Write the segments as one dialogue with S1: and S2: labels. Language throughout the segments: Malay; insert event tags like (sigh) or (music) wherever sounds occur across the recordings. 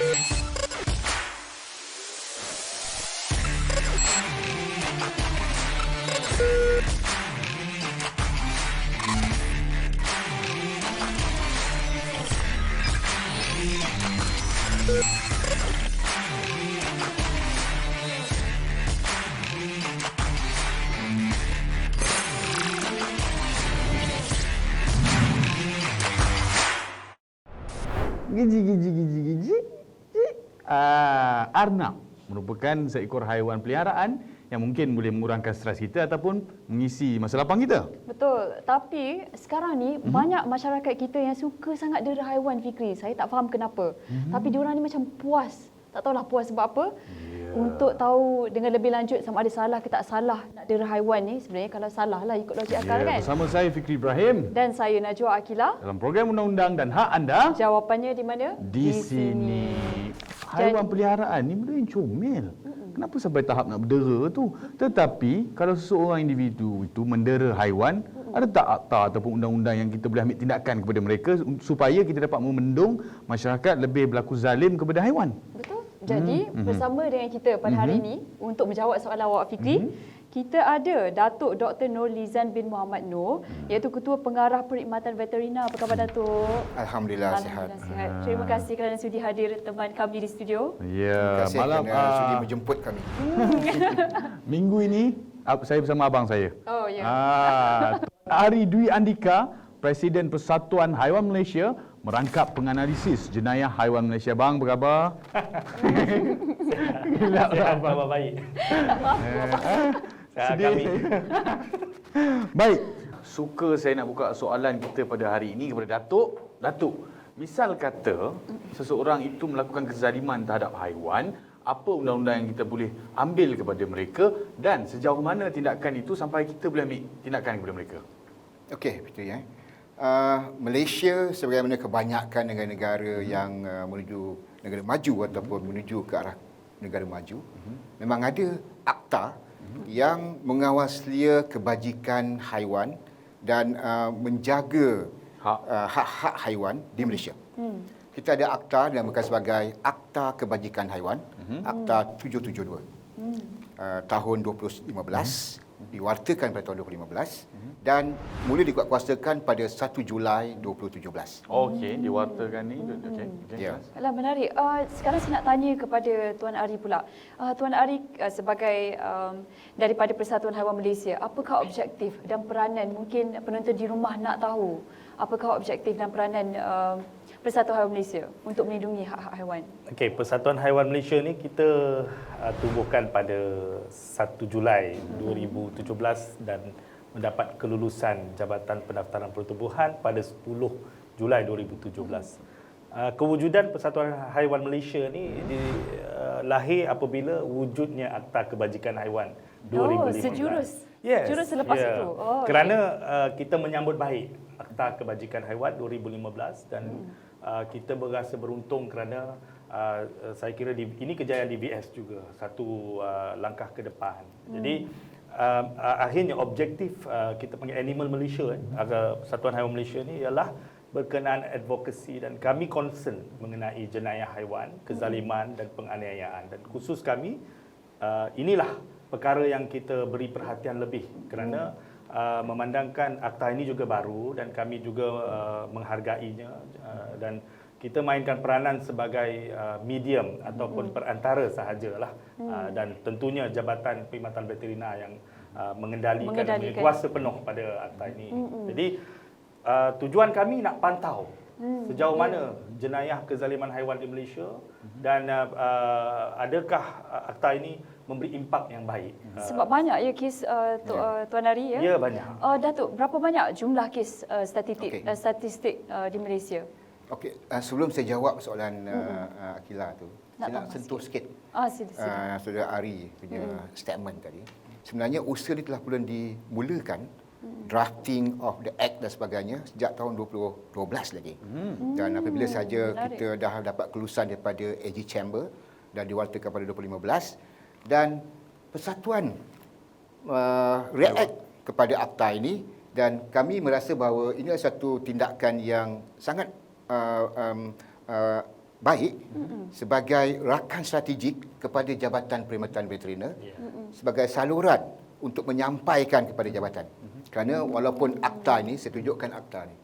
S1: Thank you. Arnab merupakan seekor haiwan peliharaan yang mungkin boleh mengurangkan stres kita ataupun mengisi masa lapang kita.
S2: Betul. Tapi sekarang ni
S1: Mhm.
S2: mm-hmm. banyak masyarakat kita yang suka sangat dera haiwan Fikri. Saya tak faham kenapa.
S1: Mhm.
S2: Mm-hmm. Tapi diorang ni macam puas. Tak tahulah puas sebab apa.
S1: Ya.
S2: Untuk tahu dengan lebih lanjut sama ada salah ke tak salah nak dera haiwan ni. Sebenarnya kalau salah lah ikut logik akal
S1: Ya,
S2: kan.
S1: bersama saya Fikri Ibrahim
S2: Dan saya Najwa Akila.
S1: dalam program Undang-Undang dan Hak Anda
S2: Jawapannya di mana?
S1: di sini. Haiwan peliharaan ni benda yang comel. Kenapa sampai tahap nak berdera tu? Tetapi kalau seseorang individu itu mendera haiwan, ada tak akta ataupun undang-undang yang kita boleh ambil tindakan kepada mereka supaya kita dapat memendung masyarakat lebih berlaku zalim kepada haiwan?
S2: Betul. Jadi
S1: Mhm.
S2: bersama dengan kita pada hari ini untuk menjawab soalan awak Fikri,
S1: Mhm.
S2: Kita ada Datuk Dr. Nur Lizan bin Muhammad Nur
S1: Mhm.
S2: iaitu Ketua Pengarah Perkhidmatan Veterina. Apa khabar Datuk?
S3: Alhamdulillah, sihat.
S2: Alhamdulillah sihat. Terima kasih kerana sudi hadir teman kami di studio.
S3: Terima
S1: Ya,
S3: kasih
S1: malam
S3: kerana sudi
S1: ah,
S3: menjemput kami. (laughs)
S1: minggu ini saya bersama abang saya.
S2: Oh ya.
S1: Ah, Ari Dwi Andika, Presiden Persatuan Haiwan Malaysia merangkap penganalisis jenayah haiwan Malaysia. Bang, apa khabar? (laughs)
S4: Sihat,
S1: abang.
S4: khabar baik. Sihat
S1: Sedih.
S4: kami. (laughs)
S1: Baik, suka saya nak buka soalan kita pada hari ini kepada Datuk. Datuk, misal kata seseorang itu melakukan kezaliman terhadap haiwan, apa undang-undang yang kita boleh ambil kepada mereka dan sejauh mana tindakan itu sampai kita boleh ambil tindakan kepada mereka?
S3: Okey, betul ya. Uh, Malaysia sebagaimana kebanyakan negara-negara yang uh, menuju negara maju ataupun menuju ke arah negara maju, memang ada akta yang mengawaslia kebajikan haiwan dan uh, menjaga
S1: Hak.
S3: uh, hak-hak haiwan di Malaysia. Kita ada akta yang dinamakan sebagai Akta Kebajikan Haiwan, Akta 772. Uh, tahun 2015 diwartakan pada tahun 2015 dan mula dikuatkuasakan pada 1 Julai 2017.
S1: Okey, diwartakan ni. Okey. okey.
S3: Ya.
S2: Alah menarik. Uh, sekarang saya nak tanya kepada Tuan Ari pula. Uh, Tuan Ari uh, sebagai um, daripada Persatuan Haiwan Malaysia, apakah objektif dan peranan mungkin penonton di rumah nak tahu apakah objektif dan peranan uh, Persatuan Haiwan Malaysia untuk melindungi hak-hak haiwan?
S4: Okey, Persatuan Haiwan Malaysia ni kita uh, tubuhkan pada 1 Julai 2017 dan mendapat kelulusan Jabatan Pendaftaran Pertubuhan pada 10 Julai 2017. Uh, kewujudan Persatuan Haiwan Malaysia ni di, uh, lahir apabila wujudnya Akta Kebajikan Haiwan 2015.
S2: Oh, sejurus.
S4: Yes.
S2: Jurus selepas
S4: ya.
S2: itu. Oh,
S4: Kerana uh, kita menyambut baik Akta Kebajikan Haiwan 2015 dan
S2: Hmm.
S4: Uh, kita berasa beruntung kerana uh, saya kira di, ini kejayaan DBS juga satu uh, langkah ke depan. Jadi uh, uh, akhirnya objektif uh, kita panggil Animal Malaysia eh, uh, Persatuan Haiwan Malaysia ni ialah berkenaan advokasi dan kami concern mengenai jenayah haiwan, kezaliman dan penganiayaan. Dan khusus kami uh, inilah perkara yang kita beri perhatian lebih kerana uh, memandangkan akta ini juga baru dan kami juga uh, menghargainya uh, dan kita mainkan peranan sebagai uh, medium ataupun perantara sahajalah. Uh, dan tentunya Jabatan Perkhidmatan Veterina yang uh, mengendalikan,
S2: Mengendalikan.
S4: kuasa penuh pada akta ini. Jadi uh, tujuan kami nak pantau sejauh mana jenayah kezaliman haiwan di Malaysia dan uh, uh, adakah uh, akta ini memberi impak yang baik. Uh,
S2: Sebab banyak ya kes uh, tu, uh, Tuan Ari ya?
S4: Ya, banyak.
S2: Uh, Datuk, berapa banyak jumlah kes uh, statistik
S3: Okey.
S2: uh, statistik uh, di Malaysia?
S3: Okey, uh, sebelum saya jawab soalan uh, uh, Akila tu,
S2: Nak
S3: saya nak sentuh sikit
S2: Ah, sila sila.
S3: uh, saudara Ari punya statement tadi. Sebenarnya usaha ni telah pula dimulakan drafting of the act dan sebagainya sejak tahun 2012 lagi. Dan apabila saja
S2: menarik.
S3: kita dah dapat kelulusan daripada AG Chamber dan diwartakan pada 2015 dan persatuan uh, react kepada akta ini dan kami merasa bahawa ini adalah satu tindakan yang sangat uh, um, uh, baik sebagai rakan strategik kepada Jabatan Perkhidmatan Veteriner
S4: Ya.
S3: sebagai saluran untuk menyampaikan kepada jabatan. Kerana walaupun akta ini, saya tunjukkan akta ini.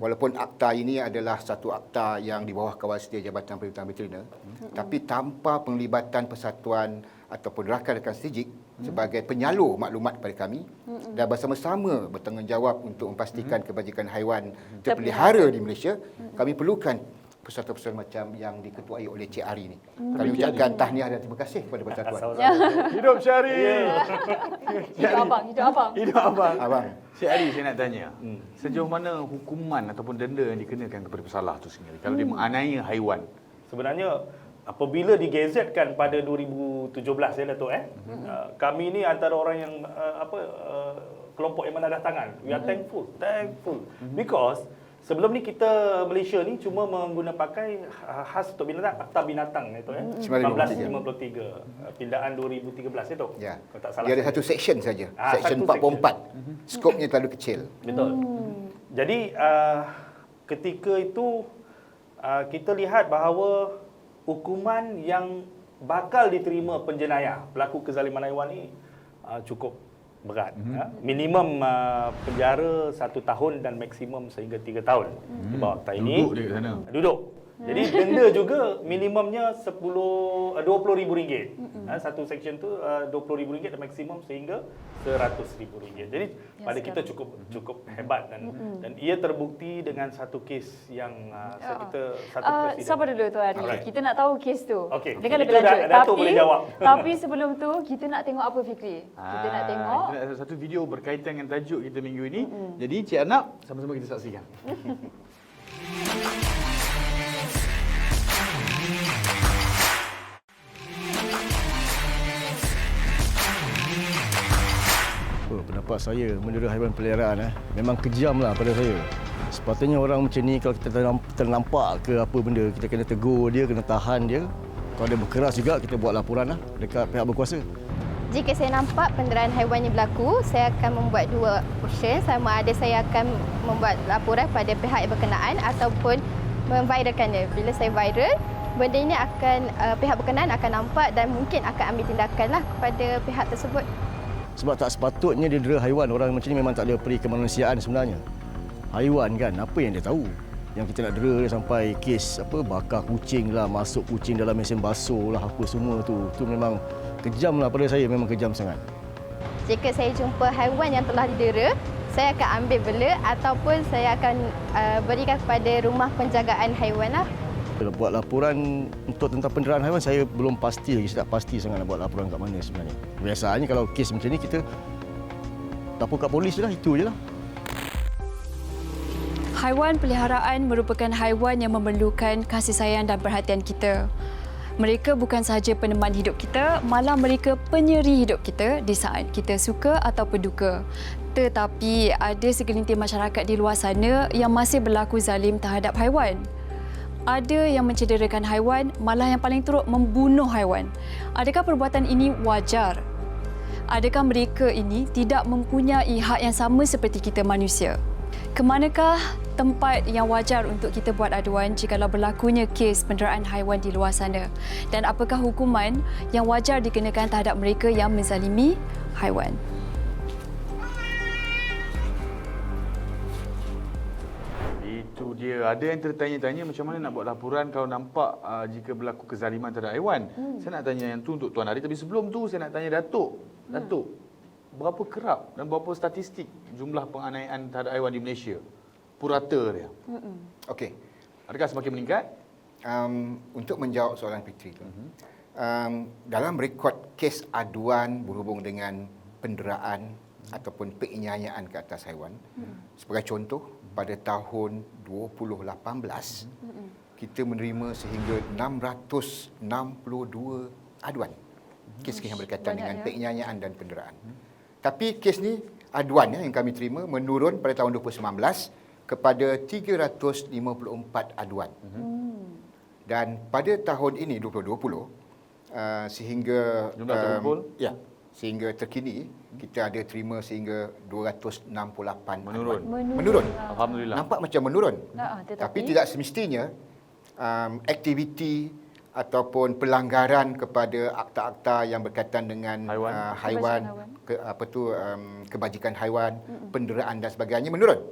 S3: Walaupun akta ini adalah satu akta yang di bawah kawasan Jabatan Perkhidmatan Veteriner, tapi tanpa penglibatan persatuan ataupun rakan-rakan strategik sebagai penyalur maklumat kepada kami dan bersama-sama bertanggungjawab untuk memastikan kebajikan haiwan terpelihara di Malaysia, kami perlukan persatuan-persatuan macam yang diketuai oleh Cik Ari ini. Kami ucapkan tahniah dan terima kasih kepada persatuan.
S1: Hidup Syari. (laughs)
S2: Hidup abang, hidup abang.
S1: Hidup abang.
S3: Abang.
S1: Cik Ali saya nak tanya. Sejauh mana hukuman ataupun denda yang dikenakan kepada pesalah tu sendiri kalau dia menganiaya haiwan?
S4: Sebenarnya apabila digazetkan pada 2017 ya Datuk eh uh, kami ni antara orang yang uh, apa uh, kelompok yang menadah tangan we are thankful thankful because sebelum ni kita Malaysia ni cuma mengguna pakai ha- khas untuk binatang akta binatang itu eh
S3: 1953.
S4: 1953 uh, pindaan 2013 itu
S3: Ya.
S4: kalau tak salah
S3: Dia ada
S4: saya.
S3: satu section saja.
S4: Ah,
S3: section
S4: satu
S3: 44. Skopnya terlalu kecil.
S4: Betul. Jadi uh, ketika itu uh, kita lihat bahawa hukuman yang bakal diterima penjenayah pelaku kezaliman haiwan ni uh, cukup berat. Mm-hmm. Ya. Minimum uh, penjara satu tahun dan maksimum sehingga tiga tahun mm-hmm. di bawah akta ini.
S1: Duduk dia sana.
S4: Duduk. Jadi denda juga minimumnya 10 uh, 20 ribu ringgit. Ha, satu section tu uh, 20 ribu ringgit dan maksimum sehingga 100 ribu ringgit. Jadi
S2: Ya,
S4: pada kita cukup cukup hebat dan dan ia terbukti dengan satu kes yang uh, saya kita satu
S2: Uh,
S4: presiden.
S2: sabar dulu Tuan.
S4: Alright.
S2: Kita nak tahu kes tu.
S4: Okey,
S2: Dengan lebih lanjut.
S4: dah-
S2: tapi,
S4: boleh jawab. (laughs)
S2: tapi sebelum tu, kita nak tengok apa Fikri? Kita nak
S1: Ah,
S2: tengok.
S1: Kita nak satu video berkaitan dengan tajuk kita minggu ini. Jadi Cik Anak sama-sama kita saksikan. (laughs)
S5: pendapat saya mendera haiwan peliharaan eh, memang kejam lah pada saya. Sepatutnya orang macam ni kalau kita ternam- ternampak ke apa benda, kita kena tegur dia, kena tahan dia. Kalau dia berkeras juga, kita buat laporan lah dekat pihak berkuasa.
S6: Jika saya nampak penderaan haiwan yang berlaku, saya akan membuat dua option. Sama ada saya akan membuat laporan pada pihak yang berkenaan ataupun memviralkannya. Bila saya viral, benda ini akan uh, pihak berkenaan akan nampak dan mungkin akan ambil tindakan lah kepada pihak tersebut.
S5: Sebab tak sepatutnya dia dera haiwan. Orang macam ni memang tak ada peri kemanusiaan sebenarnya. Haiwan kan, apa yang dia tahu? Yang kita nak dera dia sampai kes apa bakar kucing lah, masuk kucing dalam mesin basuh lah, apa semua tu. Tu memang kejam lah pada saya, memang kejam sangat.
S6: Jika saya jumpa haiwan yang telah didera, saya akan ambil bela ataupun saya akan uh, berikan kepada rumah penjagaan haiwan lah.
S5: Kalau buat laporan untuk tentang penderaan haiwan, saya belum pasti lagi. Saya tak pasti sangat nak buat laporan kat mana sebenarnya. Biasanya kalau kes macam ni, kita lapor kat polis lah. Itu je lah.
S2: Haiwan peliharaan merupakan haiwan yang memerlukan kasih sayang dan perhatian kita. Mereka bukan sahaja peneman hidup kita, malah mereka penyeri hidup kita di saat kita suka atau berduka. Tetapi ada segelintir masyarakat di luar sana yang masih berlaku zalim terhadap haiwan. Ada yang mencederakan haiwan, malah yang paling teruk membunuh haiwan. Adakah perbuatan ini wajar? Adakah mereka ini tidak mempunyai hak yang sama seperti kita manusia? Kemanakah tempat yang wajar untuk kita buat aduan jikalau berlakunya kes penderaan haiwan di luar sana? Dan apakah hukuman yang wajar dikenakan terhadap mereka yang menzalimi haiwan?
S1: Dia. Ada yang tertanya-tanya macam mana nak buat laporan kalau nampak uh, jika berlaku kezaliman terhadap haiwan. Hmm. Saya nak tanya yang tu untuk Tuan Ari. Tapi sebelum tu saya nak tanya Datuk. Datuk, berapa kerap dan berapa statistik jumlah penganiayaan terhadap haiwan di Malaysia? Purata dia.
S3: Okey.
S1: Adakah semakin meningkat?
S3: Um, untuk menjawab soalan Fitri tu. Um, dalam rekod kes aduan berhubung dengan penderaan ataupun penganiayaan ke atas haiwan. Sebagai contoh, pada tahun 2018 kita menerima sehingga 662 aduan. Kes-kes yang berkaitan
S2: Banyak
S3: dengan
S2: ya.
S3: penganiayaan dan penderaan. Tapi kes ni aduan ya, yang kami terima menurun pada tahun 2019 kepada 354 aduan. Dan pada tahun ini 2020 uh, sehingga
S1: Jumlah terkumpul?
S3: ya sehingga terkini kita ada terima sehingga 268
S1: Menurun.
S3: aduan. Menurun.
S1: Alhamdulillah.
S3: Nampak macam menurun.
S2: Nah, ah, tetapi-
S3: Tapi tidak semestinya um, aktiviti ataupun pelanggaran kepada akta-akta yang berkaitan dengan
S1: Haiwan.
S3: uh,
S2: Kebajikan
S3: haiwan,
S2: haiwan.
S3: ke, apa tu um, kebajikan haiwan, penderaan dan sebagainya menurun.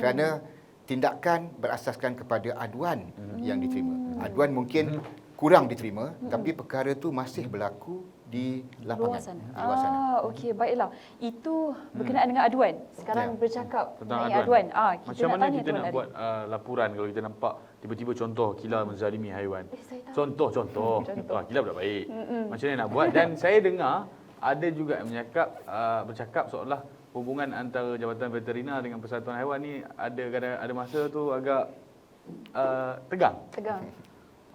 S3: Kerana tindakan berasaskan kepada aduan yang diterima. Aduan mungkin kurang diterima tapi perkara tu masih berlaku di lapangan.
S2: Luar sana.
S3: Di luar sana.
S2: Ah, okey, baiklah. Itu berkenaan dengan aduan. Sekarang
S3: Ya.
S2: bercakap
S1: Tentang
S2: aduan.
S1: aduan.
S2: Ah, kita
S1: Macam
S2: nak
S1: mana kita nak buat uh, laporan kalau kita nampak tiba-tiba contoh kila menzalimi haiwan.
S2: Eh.
S1: Contoh, contoh. (laughs)
S2: Contoh.
S1: Wah, kila budak baik. Macam mana nak buat dan saya dengar ada juga yang menyakap uh, bercakap seolah hubungan antara Jabatan Veterina dengan Persatuan Haiwan ni ada kadang ada masa tu agak uh, tegang.
S2: Tegang.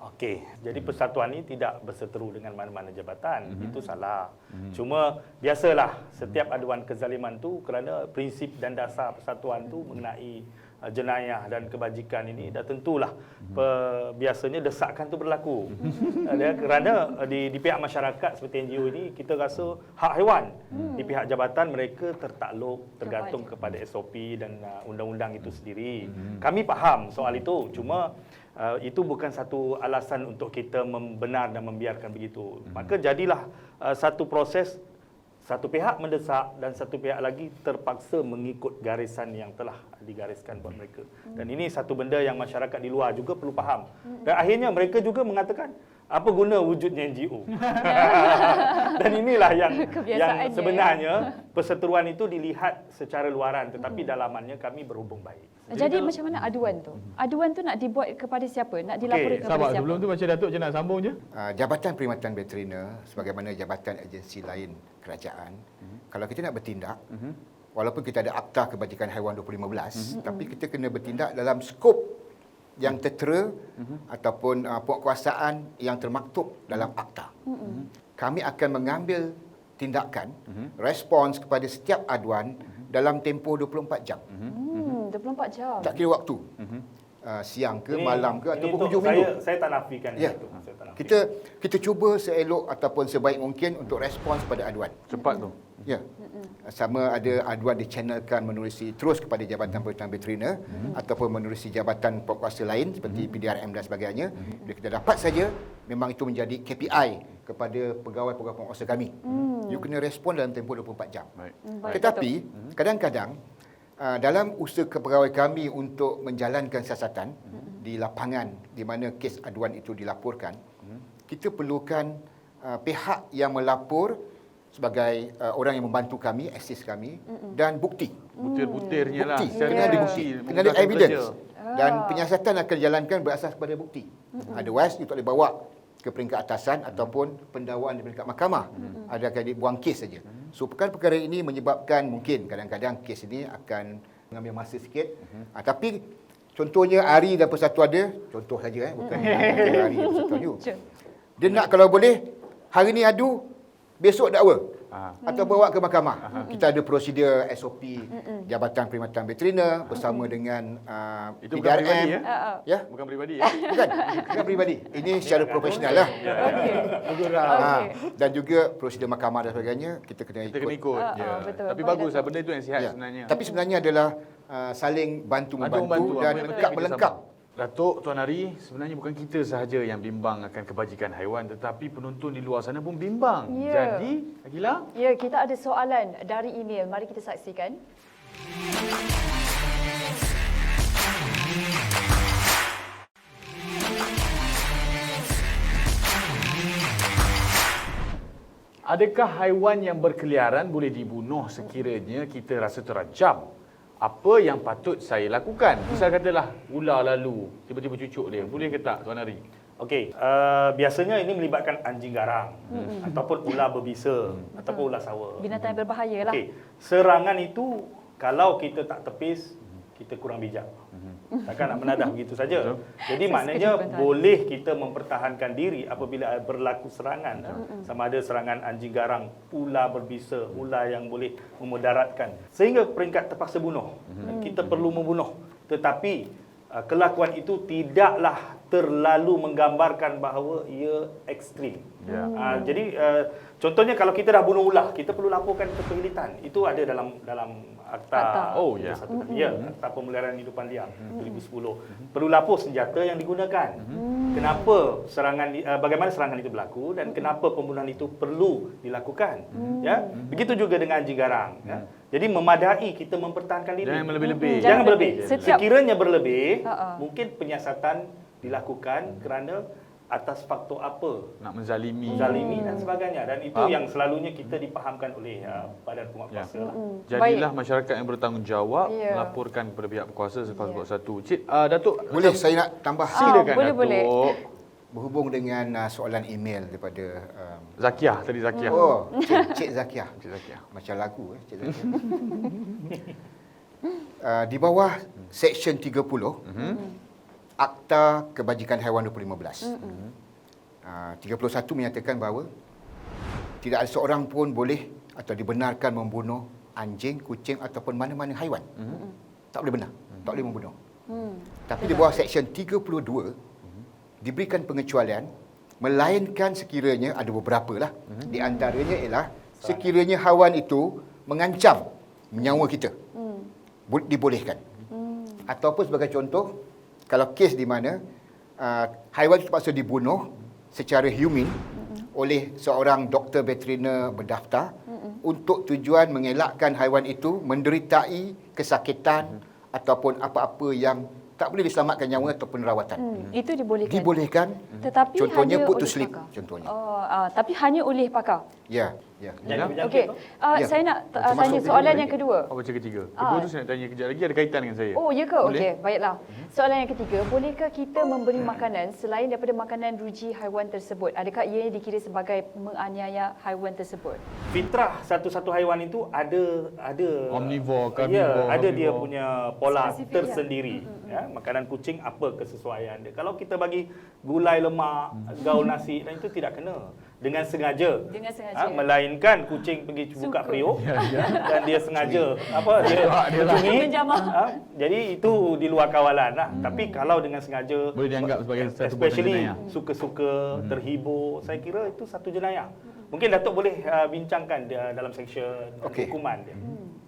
S4: Okey, jadi persatuan ini tidak berseteru dengan mana-mana jabatan.
S1: Mhm.
S4: Itu salah. Cuma biasalah setiap aduan kezaliman tu kerana prinsip dan dasar persatuan tu mengenai uh, jenayah dan kebajikan ini dah tentulah
S1: Mhm.
S4: pe, biasanya desakan tu berlaku. Uh, dia kerana uh, di di pihak masyarakat seperti NGO ini kita rasa hak haiwan. Di pihak jabatan mereka tertakluk tergantung kepada SOP dan uh, undang-undang itu sendiri. Kami faham soal itu cuma Uh, itu bukan satu alasan untuk kita membenar dan membiarkan begitu. Maka jadilah uh, satu proses satu pihak mendesak dan satu pihak lagi terpaksa mengikut garisan yang telah digariskan buat mereka. Dan ini satu benda yang masyarakat di luar juga perlu faham. Dan akhirnya mereka juga mengatakan apa guna wujudnya NGO? (laughs) dan inilah yang yang sebenarnya perseteruan itu dilihat secara luaran tetapi dalamannya kami berhubung baik.
S2: Jadi macam mana aduan tu? Aduan tu nak dibuat kepada siapa? Nak dilaporkan kepada
S1: Sabar,
S2: siapa?
S1: sebelum tu macam Datuk je nak sambung je.
S3: Uh, Jabatan Perkhidmatan Veterina sebagaimana jabatan agensi lain kerajaan, kalau kita nak bertindak, walaupun kita ada Akta Kebajikan Haiwan 2015, tapi kita kena bertindak dalam skop yang tertera ataupun uh, penguasaan yang termaktub dalam akta. Kami akan mengambil tindakan, respons kepada setiap aduan dalam tempoh 24 jam.
S2: Hmm, 24 jam.
S3: Tak kira waktu. Uh, siang ke,
S4: Ini-
S3: malam ke ataupun hujung
S4: saya,
S3: minggu.
S4: Saya tak nafikan
S3: Ya.
S4: itu. Saya tak nafikan.
S3: Kita kita cuba seelok ataupun sebaik mungkin untuk respons pada aduan.
S1: Cepat tu.
S3: Ya. Sama ada aduan dichannelkan menerusi terus kepada Jabatan Perkhidmatan Veterina ataupun menerusi jabatan penguasa lain seperti PDRM dan sebagainya. Bila kita dapat saja memang itu menjadi KPI kepada pegawai-pegawai penguasa kami. You kena respon dalam tempoh 24 jam.
S1: Baik.
S2: Hmm, baik,
S3: Tetapi kadang-kadang uh, dalam usaha pegawai kami untuk menjalankan siasatan di lapangan di mana kes aduan itu dilaporkan, kita perlukan uh, pihak yang melapor sebagai uh, orang yang membantu kami, assist kami dan bukti.
S1: Butir-butirnya lah.
S3: Bukti.
S1: Secara
S3: Kena ada
S1: bukti.
S3: Kena ada evidence.
S1: kerja.
S3: Dan penyiasatan akan dijalankan berasas pada bukti. Otherwise, you tak boleh bawa ke peringkat atasan ataupun pendakwaan di peringkat mahkamah. Ada akan dibuang kes saja. So perkara-perkara ini menyebabkan mungkin kadang-kadang kes ini akan mengambil masa sikit. Ah, tapi contohnya Ari dan Persatu ada, contoh saja eh, bukan (laughs) Ari dan Persatu you. Dia nak kalau boleh hari ni adu, besok dakwa.
S1: Ah.
S3: Atau bawa ke mahkamah. Kita ada prosedur SOP Jabatan Perkhidmatan Veterina bersama dengan uh,
S1: Itu bukan peribadi ya?
S2: Ah.
S3: Ya,
S1: Bukan peribadi ya? (laughs)
S3: bukan. Bukan peribadi. Ini secara profesional lah.
S2: Okey.
S3: Ha, dan juga prosedur mahkamah dan sebagainya kita kena
S1: Kita
S3: ikut.
S1: kena ikut.
S2: Ah, ah,
S1: Ya.
S2: betul.
S1: Tapi bagus lah benda tu yang sihat
S3: Ya.
S1: sebenarnya.
S3: Tapi sebenarnya adalah uh, saling bantu
S1: Bantu
S3: membantu
S1: membantu
S3: dan
S1: apa yang penting
S3: lengkap
S1: kita
S3: melengkap.
S1: Datuk, Tuan Ari, sebenarnya bukan kita sahaja yang bimbang akan kebajikan haiwan tetapi penonton di luar sana pun bimbang.
S2: Ya.
S1: Jadi, Akila,
S2: Ya, kita ada soalan dari email. Mari kita saksikan.
S1: adakah haiwan yang berkeliaran boleh dibunuh sekiranya kita rasa terancam? Apa yang patut saya lakukan? Misal katalah ular lalu, tiba-tiba cucuk dia. Boleh ke tak, Tuan Ari?
S4: Okey, uh, biasanya ini melibatkan anjing garang hmm. ataupun ular berbisa hmm. ataupun ular sawa.
S2: Binatang yang berbahaya lah.
S4: Okey, serangan itu kalau kita tak tepis, kita kurang bijak. Takkan nak menadah (laughs) begitu saja.
S1: Betul.
S4: Jadi
S2: Saya
S4: maknanya boleh kita mempertahankan diri apabila berlaku serangan. Sama ada serangan anjing garang, ular berbisa, ular yang boleh memudaratkan. Sehingga peringkat terpaksa bunuh. Kita perlu membunuh. Tetapi kelakuan itu tidaklah terlalu menggambarkan bahawa ia ekstrim.
S1: Ya.
S4: Uh, jadi uh, contohnya kalau kita dah bunuh ular, kita perlu laporkan ke penggilitan. Itu ada dalam dalam Akta,
S2: Akta.
S1: Oh, ya.
S4: Satu, ya, Akta Pemeliharaan Hidupan Liar 2010. Perlu lapor senjata yang digunakan. Kenapa serangan uh, bagaimana serangan itu berlaku dan kenapa pembunuhan itu perlu dilakukan. Ya. Begitu juga dengan anjing garang, ya. Jadi memadai kita mempertahankan diri.
S1: Jangan berlebih-lebih.
S2: Hmm,
S4: Jangan
S2: Jangan
S4: berlebih.
S2: Setiap-
S4: Sekiranya berlebih,
S2: Ha-ha.
S4: mungkin penyiasatan dilakukan kerana atas faktor apa
S1: Nak menzalimi.
S4: zalimi dan sebagainya dan itu
S1: Faham?
S4: yang selalunya kita dipahamkan oleh uh, badan penguatkuasa
S1: Ya.
S4: lah.
S1: Jadilah masyarakat yang bertanggungjawab
S2: Ya.
S1: melaporkan kepada pihak berkuasa selepas buat satu. Cik, uh, Datuk
S3: Boleh saya nak tambah
S2: Ah,
S1: silakan
S2: boleh,
S1: Datuk.
S2: boleh.
S3: Berhubung dengan uh, soalan email daripada um,
S1: Zakiah tadi Zakiah.
S3: oh Cik, Cik Zakiah. (laughs)
S1: Cik Zakiah.
S3: Macam lagu eh Cik Zakiah. (laughs) uh, di bawah Seksyen 30 Akta Kebajikan Haiwan 2015. Uh, 31 menyatakan bahawa tidak ada seorang pun boleh atau dibenarkan membunuh anjing, kucing ataupun mana-mana haiwan. Tak boleh benar. Tak boleh membunuh.
S2: Hmm.
S3: Tapi di bawah Seksyen 32 diberikan pengecualian melainkan sekiranya ada beberapa lah. Di antaranya ialah sekiranya haiwan itu mengancam nyawa kita. Bo- Dibolehkan. Ataupun sebagai contoh kalau kes di mana uh, haiwan itu terpaksa dibunuh secara human oleh seorang doktor veteriner berdaftar untuk tujuan mengelakkan haiwan itu menderitai kesakitan ataupun apa-apa yang tak boleh diselamatkan nyawa ataupun rawatan.
S2: Hmm, itu dibolehkan.
S3: Dibolehkan.
S2: Tetapi
S3: Contohnya
S2: hanya
S3: put to sleep
S2: pakar.
S3: contohnya.
S2: Oh, ah, tapi hanya oleh pakar.
S3: Ya, ya.
S1: Ya.
S4: berjangkit
S2: Okey. Uh,
S3: Ya.
S2: Saya nak uh, tanya soalan yang kedua.
S1: Apa macam ketiga?
S2: Ah.
S1: Kedua tu saya nak tanya kejap lagi ada kaitan dengan saya.
S2: Oh, ya ke? Okey, baiklah. Soalan yang ketiga, bolehkah kita memberi makanan selain daripada makanan ruji haiwan tersebut? Adakah ia dikira sebagai menganiaya haiwan tersebut?
S4: Fitrah satu-satu haiwan itu ada ada
S1: Omnivore,
S4: Ya,
S1: carnivore,
S4: ada dia
S1: herbivore.
S4: punya pola
S2: Spesifik,
S4: tersendiri. Ya, makanan kucing apa kesesuaian dia. Kalau kita bagi gulai lemak, gaul nasi dan itu tidak kena dengan sengaja.
S2: Dengan sengaja.
S4: Ha, melainkan kucing pergi buka
S2: Suka.
S4: periuk dan dia sengaja apa dia
S1: dia lah.
S4: mencuri. Ha, jadi itu di luar kawalan lah. Tapi kalau dengan sengaja
S1: Boleh dianggap sebagai satu
S4: especially suka-suka, terhibur, saya kira itu satu jenayah. Mungkin Datuk boleh uh, bincangkan dia dalam seksyen
S3: Okey.
S4: hukuman dia.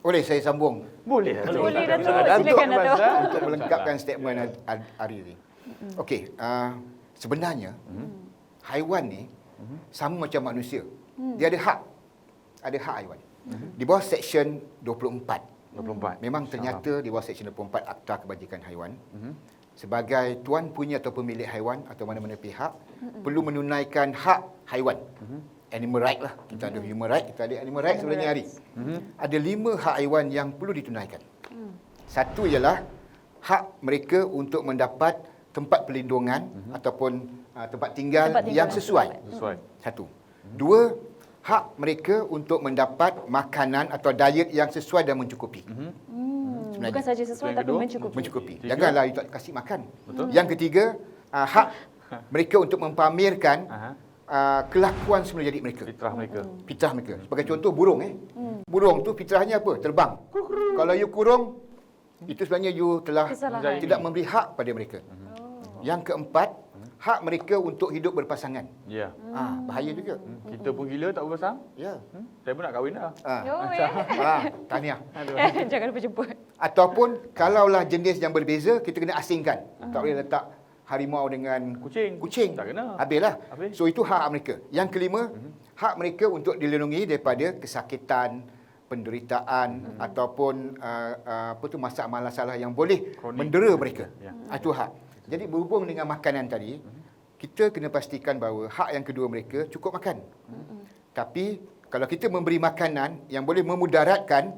S3: Boleh saya sambung
S1: Boleh. Datuk.
S2: Boleh, Datuk.
S1: Datuk
S2: Silakan, Datuk.
S1: Abazal.
S3: untuk melengkapkan statement hari ini. Okey, uh, sebenarnya haiwan ni sama macam manusia. Dia ada hak. Ada hak haiwan. Di bawah Seksyen 24
S1: 24.
S3: Memang ternyata di bawah Seksyen 24 Akta Kebajikan Haiwan sebagai tuan punya atau pemilik haiwan atau mana-mana pihak perlu menunaikan hak haiwan. Animal right lah. Kita ada human right, kita ada animal right sebenarnya hari. Ada lima hak haiwan yang perlu ditunaikan. Satu ialah hak mereka untuk mendapat tempat perlindungan ataupun uh, tempat tinggal
S2: Tempat tinggal
S3: yang sesuai.
S1: Sesuai.
S3: Satu. Dua, hak mereka untuk mendapat makanan atau diet yang sesuai dan mencukupi.
S2: Hmm,
S3: Sebenarnya.
S2: bukan saja sesuai
S1: Yang
S2: tapi
S1: kedua,
S2: mencukupi.
S3: Mencukupi.
S1: Tiga.
S3: Janganlah you tak kasih makan.
S1: Betul.
S3: Yang ketiga, uh, hak (laughs) mereka untuk mempamerkan
S1: Aha.
S3: uh, kelakuan semula jadi mereka.
S1: Fitrah mereka.
S3: Fitrah mereka. Sebagai contoh burung eh. Burung tu fitrahnya apa? Terbang. Kalau you kurung, itu sebenarnya you telah
S2: Kesalahan.
S3: tidak memberi hak pada mereka. Yang keempat, hak mereka untuk hidup berpasangan.
S1: Ya.
S3: Ah, bahaya juga.
S1: Kita pun gila tak berpasang.
S3: Ya.
S1: Hmm? Saya pun nak kahwin dah.
S3: Ah.
S2: Oh, ya.
S3: ah, tahniah. (laughs) (laughs)
S2: Jangan lupa jemput.
S3: Ataupun kalaulah jenis yang berbeza, kita kena asingkan. Tak boleh letak harimau dengan
S1: Kucing.
S3: kucing.
S1: Tak kena.
S3: Habislah.
S1: Habis.
S3: So itu hak mereka. Yang kelima, hak mereka untuk dilindungi daripada kesakitan, penderitaan ataupun uh, uh, apa tu masalah-masalah yang boleh
S1: Kronik.
S3: mendera mereka.
S1: Ya.
S3: Ah, Itu hak. Jadi berhubung dengan makanan tadi, kita kena pastikan bahawa hak yang kedua mereka cukup makan. Tapi kalau kita memberi makanan yang boleh memudaratkan,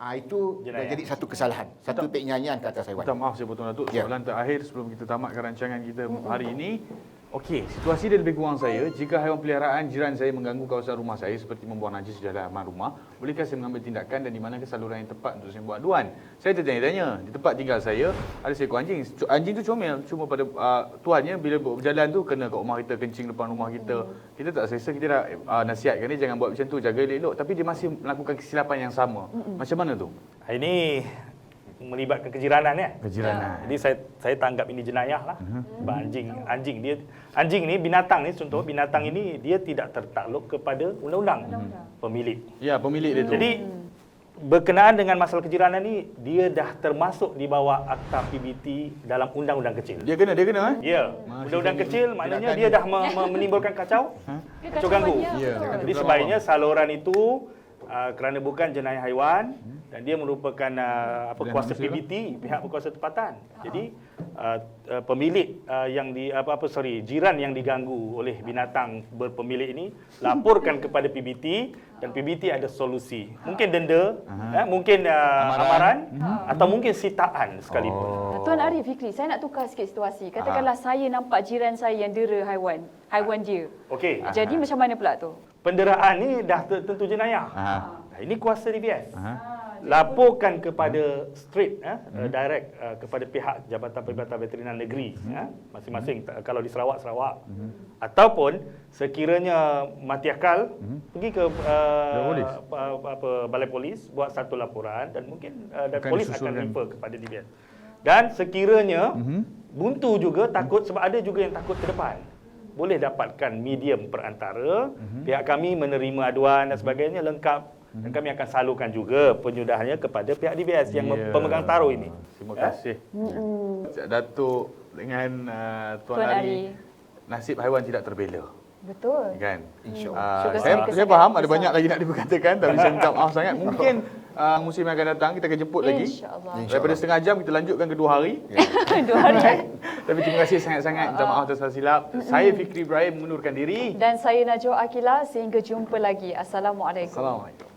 S3: ah itu dah
S4: Jenayah.
S3: jadi satu kesalahan, satu penyanyian ke atas haiwan.
S1: Minta maaf saya potong Datuk.
S3: Ya.
S1: Soalan terakhir sebelum kita tamatkan rancangan kita hari ini. Okey, situasi dia lebih kurang saya. Jika haiwan peliharaan jiran saya mengganggu kawasan rumah saya seperti membuang najis di halaman rumah, bolehkah saya mengambil tindakan dan di manakah saluran yang tepat untuk saya buat aduan? Saya tertanya-tanya, di tempat tinggal saya ada seekor anjing. Anjing tu comel, cuma pada uh, tuannya bila berjalan tu kena kat rumah kita, kencing depan rumah kita. Kita tak selesa, kita dah uh, nasihatkan dia jangan buat macam tu, jaga elok-elok. Tapi dia masih melakukan kesilapan yang sama. Macam mana tu?
S4: Ah, Ini melibatkan kejiranan ya.
S1: Kejiranan.
S4: Jadi saya saya tanggap ini jenayah lah. Sebab anjing anjing dia anjing ni binatang ni contoh binatang ini dia tidak tertakluk kepada undang-undang pemilik.
S1: Ya, pemilik dia tu.
S4: Jadi berkenaan dengan masalah kejiranan ni dia dah termasuk di bawah akta PBT dalam undang-undang kecil.
S1: Dia kena, dia kena eh?
S4: Ya,
S1: Masih
S4: undang-undang kecil maknanya dia
S1: dia.
S4: dah me- me- menimbulkan kacau,
S2: Dia
S4: kacau ganggu.
S1: Ya.
S4: Jadi sebaiknya saluran itu uh, kerana bukan jenayah haiwan dan dia merupakan uh, apa
S1: Pilihan
S4: kuasa
S1: lah.
S4: PBT pihak berkuasa tempatan. Jadi uh, uh, pemilik uh, yang di apa apa sorry jiran yang diganggu oleh binatang berpemilik ini (laughs) laporkan kepada PBT dan PBT ada solusi. Mungkin denda, eh, mungkin uh,
S1: Amaran.
S4: amaran, atau mungkin sitaan sekalipun.
S1: Oh.
S2: Tuan Arif Fikri, saya nak tukar sikit situasi. Katakanlah saya nampak jiran saya yang dera haiwan, haiwan dia.
S4: Okey.
S2: Jadi macam mana pula tu?
S4: Penderaan ni dah tentu jenayah.
S1: Aha.
S4: Ini kuasa DBS.
S1: Aha.
S4: laporkan kepada straight eh, uh, direct uh, kepada pihak Jabatan Perkhidmatan Veterinar Negeri eh, masing-masing Ta- kalau di Sarawak Sarawak ataupun sekiranya mati akal pergi ke
S1: Balai
S4: uh,
S1: polis.
S4: apa, apa balai polis buat satu laporan dan mungkin uh, dan
S1: Akan
S4: polis akan refer kepada DBS dan sekiranya
S1: Mhm.
S4: buntu juga takut sebab ada juga yang takut ke depan boleh dapatkan medium perantara
S1: Mhm.
S4: pihak kami menerima aduan dan sebagainya lengkap dan kami akan salurkan juga penyudahannya kepada pihak DBS yang
S1: Ya.
S4: pemegang taruh ini.
S1: Terima
S4: Ya?
S1: kasih. Cik Datuk dengan uh, Tuan,
S2: Tuan
S1: Ari,
S2: Ari.
S1: nasib haiwan tidak terbela.
S2: Betul.
S1: Kan?
S3: InsyaAllah.
S1: Uh, saya,
S2: saya
S1: faham ada banyak lagi nak diperkatakan tapi saya minta maaf sangat. Mungkin uh, musim yang akan datang kita akan jemput lagi.
S2: InsyaAllah.
S1: Daripada setengah jam kita lanjutkan kedua hari. (laughs)
S2: Dua hari.
S1: Tapi terima kasih sangat-sangat. Minta maaf atas silap. Saya Fikri Ibrahim mengundurkan diri.
S2: Dan saya Najwa Akila sehingga jumpa lagi. Assalamualaikum.
S1: Assalamualaikum.